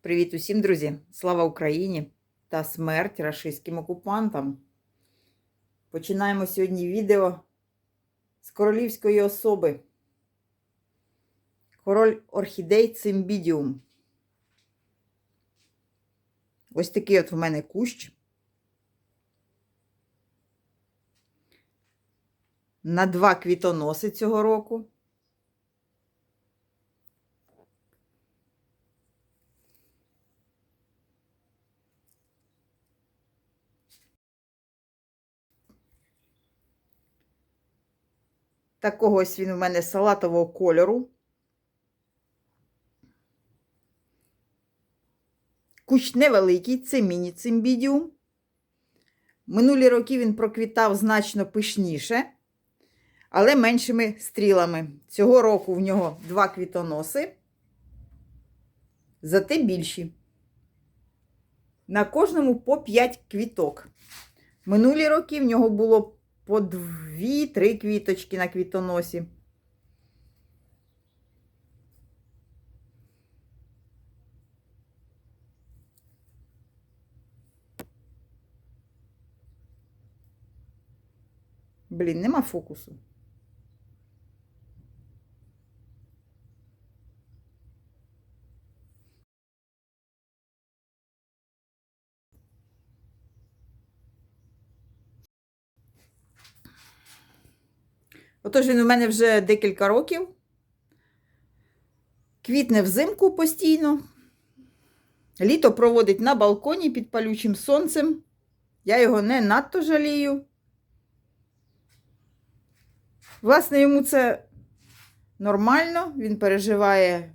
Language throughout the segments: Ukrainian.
Привіт усім, друзі! Слава Україні та смерть рашистським окупантам. Починаємо сьогодні відео з королівської особи. Король орхідей Цимбідіум. Ось такий от в мене кущ. На два квітоноси цього року. Такого ось він у мене салатового кольору. Кущ невеликий, це міні-цимбідіум. Минулі роки він проквітав значно пишніше, але меншими стрілами. Цього року в нього два квітоноси, зате більші. На кожному по 5 квіток. Минулі роки в нього було по дві-три квіточки на квітоносі. Блін, нема фокусу. Отож він у мене вже декілька років. Квітне взимку постійно. Літо проводить на балконі під палючим сонцем. Я його не надто жалію. Власне, йому це нормально, він переживає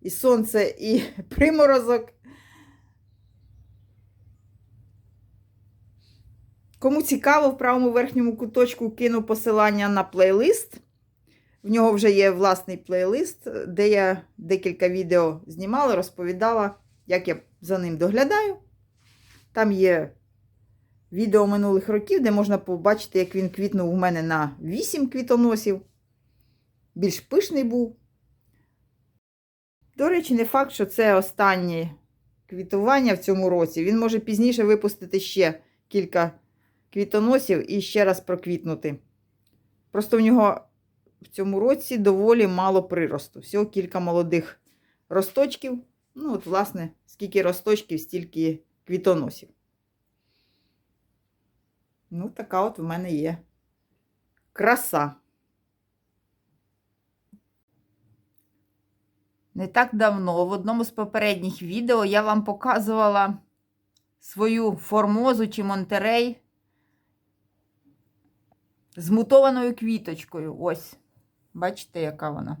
і сонце, і приморозок. Кому цікаво, в правому верхньому куточку кину посилання на плейлист. В нього вже є власний плейлист, де я декілька відео знімала, розповідала, як я за ним доглядаю. Там є відео минулих років, де можна побачити, як він квітнув у мене на 8 квітоносів. Більш пишний був. До речі, не факт, що це останнє квітування в цьому році. Він може пізніше випустити ще кілька квітоносів і ще раз проквітнути. Просто в нього в цьому році доволі мало приросту. Всього кілька молодих росточків. Ну, от, власне, скільки росточків, стільки квітоносів. Ну, така от в мене є краса. Не так давно в одному з попередніх відео я вам показувала свою формозу чи монтерей з мутованою квіточкою. Ось. Бачите, яка вона?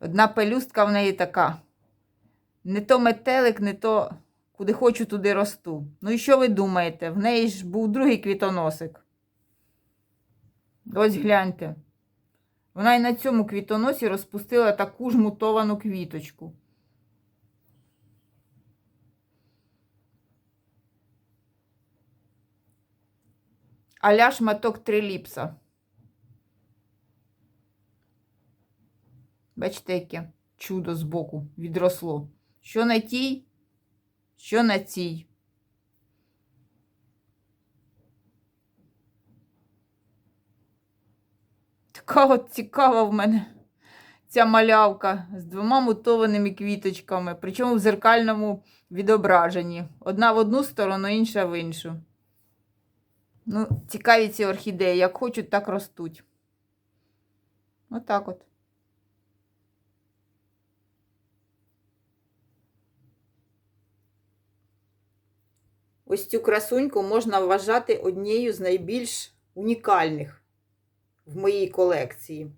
Одна пелюстка в неї така. Не то метелик, не то куди хочу, туди росту. Ну і що ви думаєте? В неї ж був другий квітоносик. Ось гляньте. Вона і на цьому квітоносі розпустила таку ж мутовану квіточку. Аля шматок триліпса. Бачите, яке чудо збоку відросло. Що на тій, що на цій. Така от цікава в мене ця малявка з двома мутованими квіточками, причому в зеркальному відображенні. Одна в одну сторону, інша в іншу. Ну, цікаві ці орхідеї, як хочуть, так ростуть. Отак от. Ось цю красуньку можна вважати однією з найбільш унікальних в моїй колекції.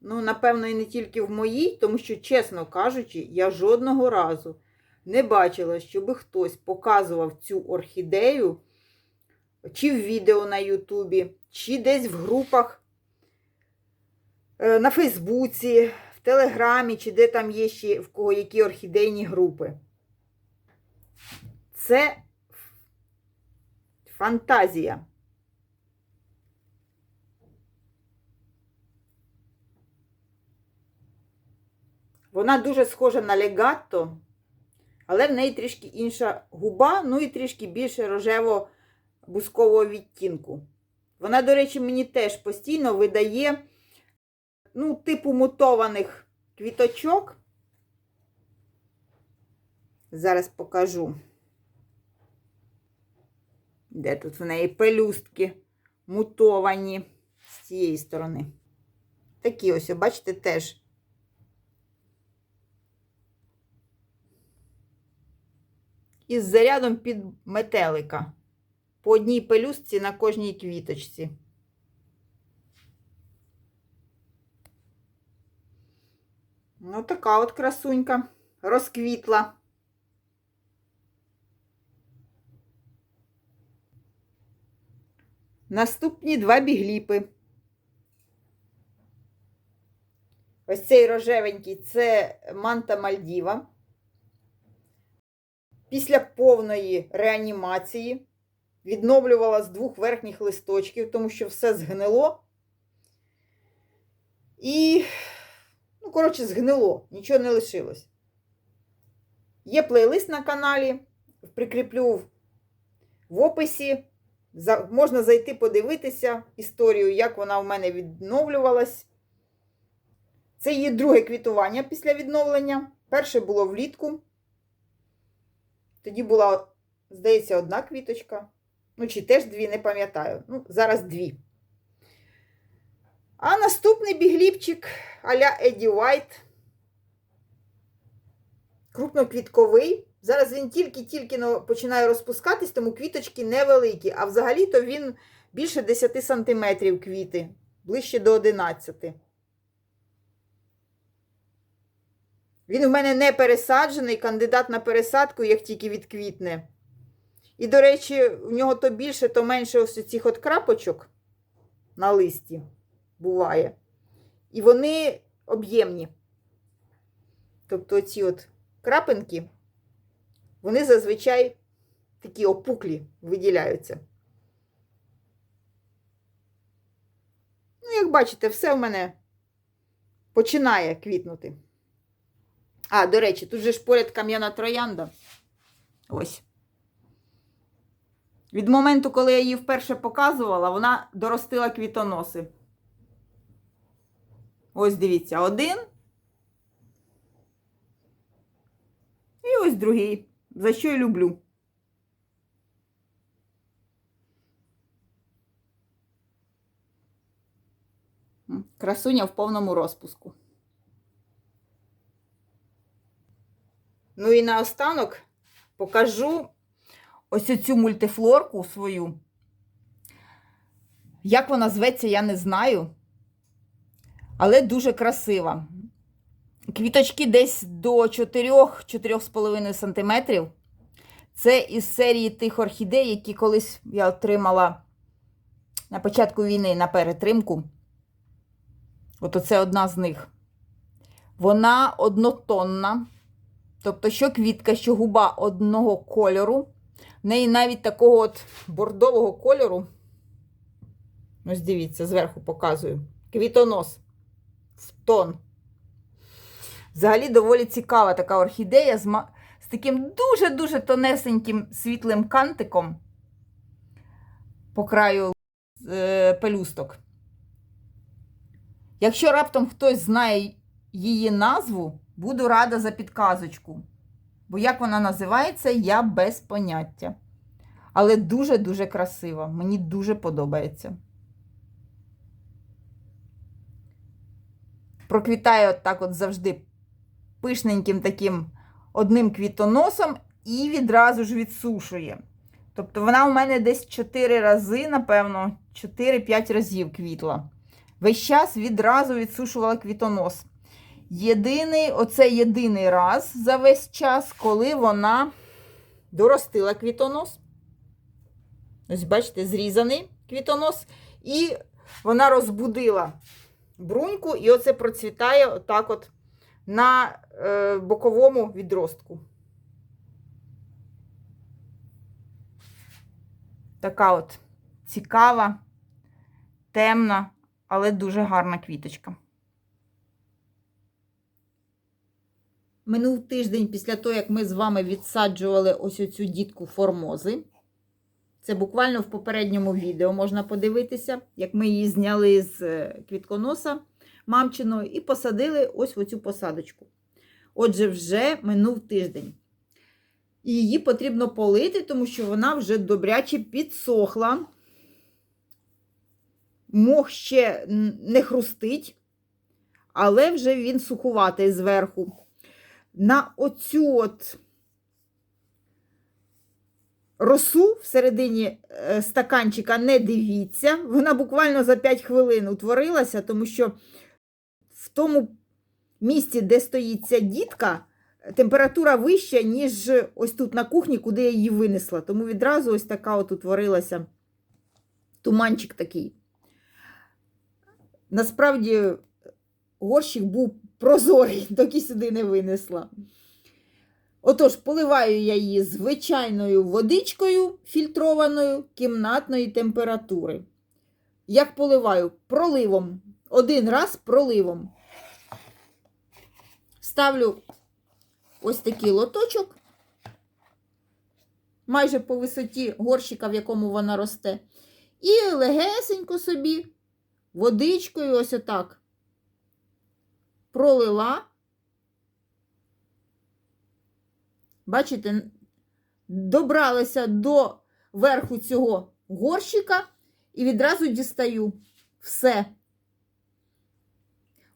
Ну, напевно, і не тільки в моїй, тому що, чесно кажучи, я жодного разу не бачила, щоб хтось показував цю орхідею чи в відео на Ютубі, чи десь в групах е, на Фейсбуці, в Телеграмі, чи де там є ще в кого які орхідейні групи. Це Фантазія. Вона дуже схожа на легатто, але в неї трішки інша губа, ну і трішки більше рожево-бускового відтінку. Вона, до речі, мені теж постійно видає ну, типу мутованих квіточок. Зараз покажу. Де тут в неї пелюстки мутовані з цієї сторони. Такі ось, бачите, теж. Із зарядом під метелика. По одній пелюстці на кожній квіточці. Ну, така от красунька розквітла. Наступні два бігліпи. Ось цей рожевенький це манта Мальдіва. Після повної реанімації відновлювала з двох верхніх листочків, тому що все згнило. І, ну, коротше, згнило, нічого не лишилось. Є плейлист на каналі, прикріплю в описі. За, можна зайти подивитися історію, як вона в мене відновлювалась. Це її друге квітування після відновлення. Перше було влітку. Тоді була, здається, одна квіточка. Ну, чи теж дві, не пам'ятаю. Ну, зараз дві. А наступний бігліпчик а-ля Еді Уайт. Крупноквітковий. Зараз він тільки-тільки ну, починає розпускатись, тому квіточки невеликі. А взагалі-то він більше 10 см квіти, ближче до 11. Він у мене не пересаджений, кандидат на пересадку, як тільки відквітне. І, до речі, у нього то більше, то менше ось цих от крапочок на листі буває. І вони об'ємні. Тобто ці от крапинки, вони зазвичай такі опуклі виділяються. Ну, як бачите, все в мене починає квітнути. А, до речі, тут же ж поряд кам'яна троянда. Ось. Від моменту, коли я її вперше показувала, вона доростила квітоноси. Ось дивіться, один. І ось другий. За що я люблю. Красуня в повному розпуску. Ну і наостанок покажу ось цю мультифлорку свою. Як вона зветься, я не знаю. Але дуже красива. Квіточки десь до 4-4,5 см. Це із серії тих орхідей, які колись я отримала на початку війни на перетримку. От оце одна з них. Вона однотонна. Тобто, що квітка, що губа одного кольору. В неї навіть такого от бордового кольору. Ось дивіться, зверху показую. Квітонос в тон. Взагалі доволі цікава така орхідея з, з таким дуже-дуже тонесеньким світлим кантиком по краю е, пелюсток. Якщо раптом хтось знає її назву, буду рада за підказочку. Бо як вона називається, я без поняття. Але дуже-дуже красива. Мені дуже подобається. Проквітає от так от завжди пишненьким таким одним квітоносом і відразу ж відсушує. Тобто вона у мене десь 4 рази, напевно, 4-5 разів квітла. Весь час відразу відсушувала квітонос. Єдиний, оце єдиний раз за весь час, коли вона доростила квітонос. Ось, бачите, зрізаний квітонос, і вона розбудила бруньку, і оце процвітає отак от на е, боковому відростку. Така от цікава, темна, але дуже гарна квіточка. Минув тиждень після того, як ми з вами відсаджували ось оцю дітку формози. Це буквально в попередньому відео можна подивитися, як ми її зняли з е, квітконоса мамчиного і посадили ось в оцю посадочку. Отже, вже минув тиждень. І її потрібно полити, тому що вона вже добряче підсохла. Мох ще не хрустить, але вже він сухуватий зверху. На оцю от росу всередині е, стаканчика не дивіться. Вона буквально за 5 хвилин утворилася, тому що в тому місці, де стоїть ця дітка, температура вища, ніж ось тут на кухні, куди я її винесла. Тому відразу ось така от утворилася туманчик такий. Насправді, горщик був прозорий, доки сюди не винесла. Отож, поливаю я її звичайною водичкою фільтрованою кімнатної температури. Як поливаю? Проливом. Один раз проливом. Ставлю ось такий лоточок, майже по висоті горщика, в якому вона росте. І легесенько собі водичкою ось отак пролила. Бачите, добралася до верху цього горщика і відразу дістаю все.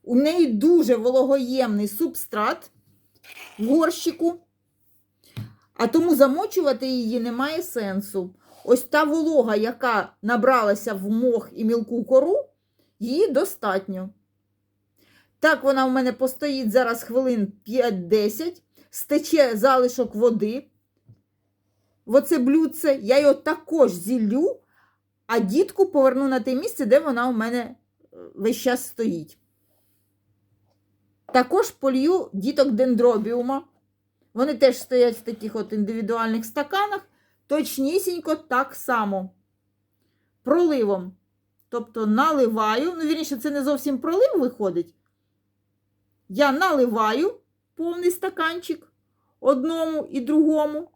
У неї дуже вологоємний субстрат в горщику, а тому замочувати її немає сенсу. Ось та волога, яка набралася в мох і мілку кору, її достатньо. Так, вона в мене постоїть зараз хвилин 5-10, стече залишок води. Оце блюдце я його також зіллю, а дітку поверну на те місце, де вона у мене е, весь час стоїть. Також полью діток дендробіума. Вони теж стоять в таких от індивідуальних стаканах, точнісінько так само. Проливом. Тобто наливаю, ну, вірніше, це не зовсім пролив виходить. Я наливаю повний стаканчик одному і другому.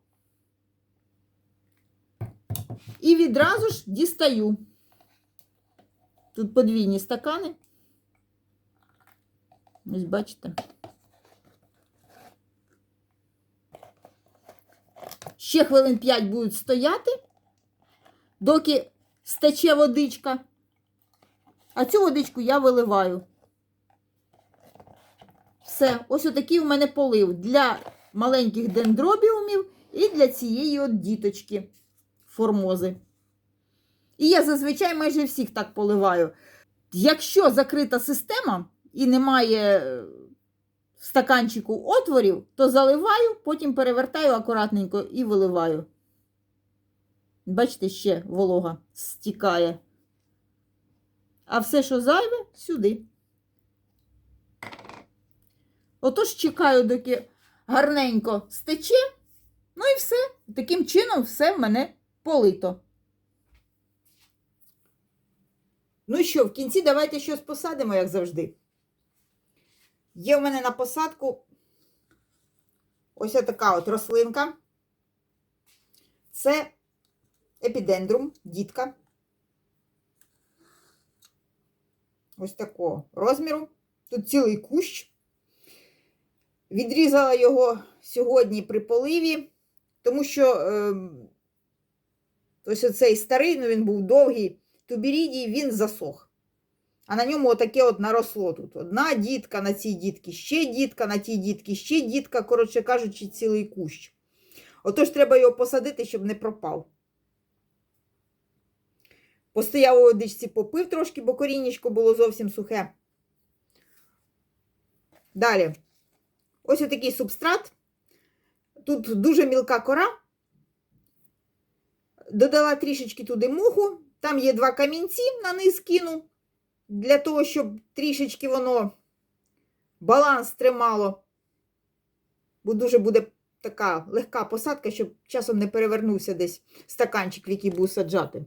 І відразу ж дістаю. Тут подвійні стакани. Ось бачите. Ще хвилин 5 будуть стояти, доки стече водичка. А цю водичку я виливаю. Все, ось отакий у мене полив для маленьких дендробіумів і для цієї от діточки формози. І я зазвичай майже всіх так поливаю. Якщо закрита система і немає е, в стаканчику отворів, то заливаю, потім перевертаю акуратненько і виливаю. Бачите, ще волога стікає. А все, що зайве, сюди. Отож чекаю, доки гарненько стече. Ну і все. Таким чином все в мене полито. Ну і що, в кінці давайте щось посадимо, як завжди. Є в мене на посадку ось така от рослинка. Це епідендрум, дітка. Ось такого розміру. Тут цілий кущ. Відрізала його сьогодні при поливі, тому що е, ось оцей старий, ну він був довгий, тубірідій, він засох. А на ньому отаке от наросло тут. Одна дітка на цій дітці, ще дітка на тій дітці, ще дітка, коротше кажучи, цілий кущ. Отож, треба його посадити, щоб не пропав. Постояв у водичці, попив трошки, бо коріннячко було зовсім сухе. Далі. Ось отакий субстрат. Тут дуже мілка кора. Додала трішечки туди муху. Там є два камінці на низ кину. Для того, щоб трішечки воно баланс тримало. Бо дуже буде така легка посадка, щоб часом не перевернувся десь стаканчик, в який буду саджати.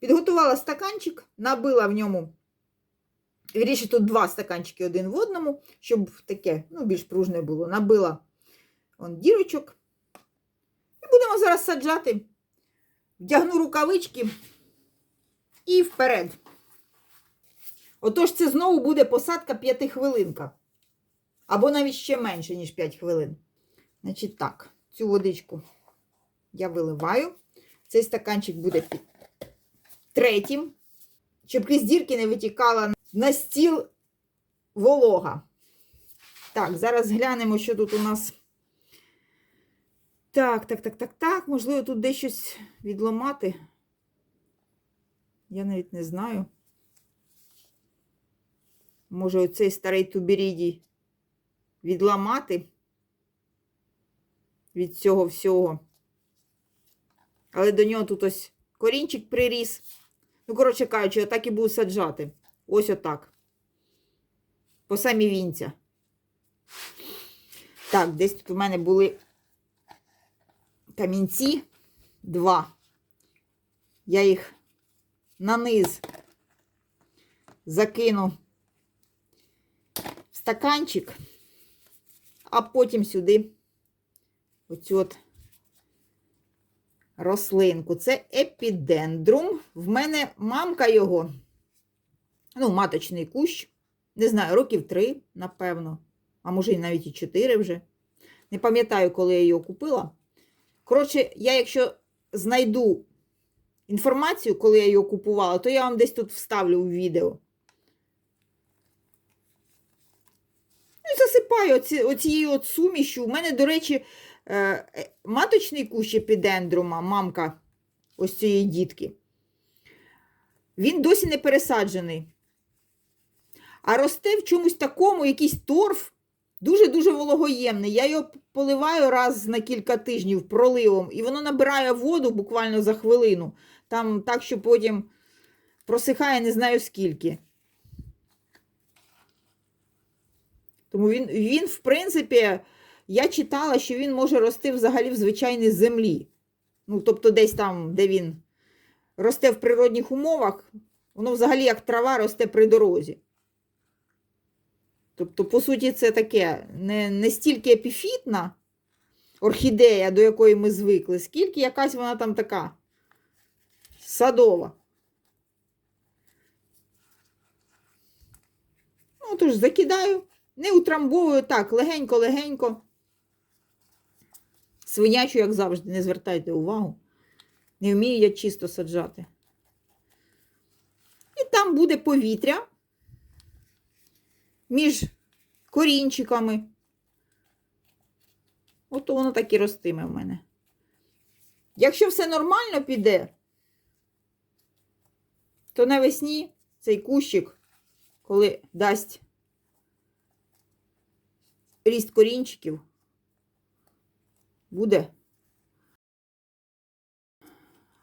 Підготувала стаканчик, набила в ньому. Вірніше, тут два стаканчики один в одному, щоб таке ну, більш пружне було. Набила он, дірочок. І будемо зараз саджати. Вдягну рукавички і вперед. Отож, це знову буде посадка п'ятихвилинка. Або навіть ще менше, ніж 5 хвилин. Значить так, цю водичку я виливаю. Цей стаканчик буде під третім, щоб крізь дірки не витікала на стіл волога. Так, зараз глянемо, що тут у нас. Так, так, так, так, так. Можливо, тут десь щось відламати. Я навіть не знаю. Може, оцей старий туберідій відламати від цього всього. Але до нього тут ось корінчик приріс. Ну, коротше кажучи, отак і буду саджати. Ось отак. По самі вінця. Так, десь тут у мене були камінці два. Я їх на низ закину в стаканчик, а потім сюди оцю от рослинку. Це епідендрум. В мене мамка його, ну, маточний кущ, не знаю, років три, напевно, а може, і навіть і чотири вже. Не пам'ятаю, коли я його купила. Коротше, я якщо знайду інформацію, коли я його купувала, то я вам десь тут вставлю у відео. Ну, засипаю оці, оцією от сумішю. У мене, до речі, е, е, маточний кущ епідендрума, мамка ось цієї дітки. Він досі не пересаджений. А росте в чомусь такому, якийсь торф, дуже-дуже вологоємний. Я його поливаю раз на кілька тижнів проливом, і воно набирає воду буквально за хвилину. Там так, що потім просихає не знаю скільки. Тому він, він, в принципі, я читала, що він може рости взагалі в звичайній землі. Ну, тобто, десь там, де він росте в природних умовах, воно взагалі як трава росте при дорозі. Тобто, по суті, це таке не, не стільки епіфітна орхідея, до якої ми звикли, скільки якась вона там така садова. Ну, тож закидаю, не утрамбовую так, легенько-легенько. Свинячу, як завжди, не звертайте увагу. Не вмію я чисто саджати. І там буде повітря між корінчиками. От воно так і ростиме в мене. Якщо все нормально піде, то навесні цей кущик, коли дасть ріст корінчиків, буде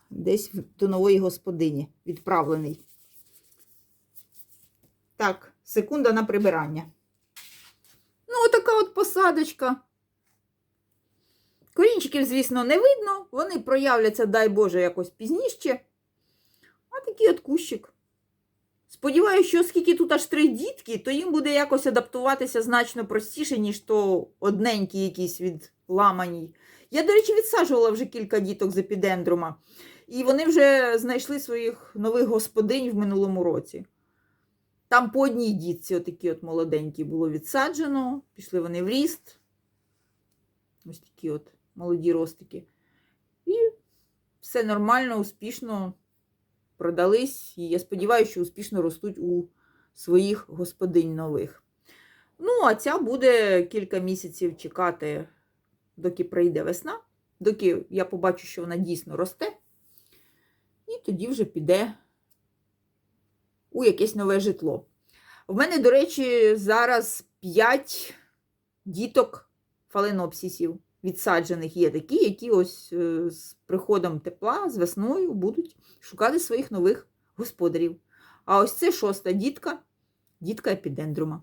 десь до нової господині відправлений. Так, секунда на прибирання. Ну, отака от посадочка. Корінчиків, звісно, не видно, вони проявляться, дай Боже, якось пізніше. А такий от кущик. Сподіваюся, що оскільки тут аж три дітки, то їм буде якось адаптуватися значно простіше, ніж то одненькі якісь від ламаній. Я, до речі, відсаджувала вже кілька діток з епідендрума. І вони вже знайшли своїх нових господинь в минулому році. Там по одній дітці, отакі от молоденькі, було відсаджено, пішли вони в ріст. Ось такі от молоді ростики. І все нормально, успішно продались. І я сподіваюся, що успішно ростуть у своїх господинь нових. Ну, а ця буде кілька місяців чекати, доки прийде весна, доки я побачу, що вона дійсно росте. І тоді вже піде у якесь нове житло. В мене, до речі, зараз 5 діток фаленопсисів відсаджених є такі, які ось е, з приходом тепла, з весною будуть шукати своїх нових господарів. А ось це шоста дітка, дітка епідендрума.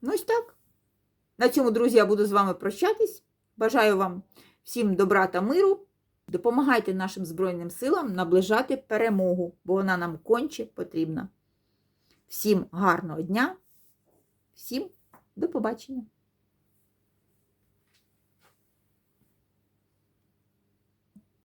Ну, ось так. На цьому, друзі, я буду з вами прощатись. Бажаю вам всім добра та миру. Допомагайте нашим Збройним силам наближати перемогу, бо вона нам конче потрібна. Всім гарного дня, всім до побачення!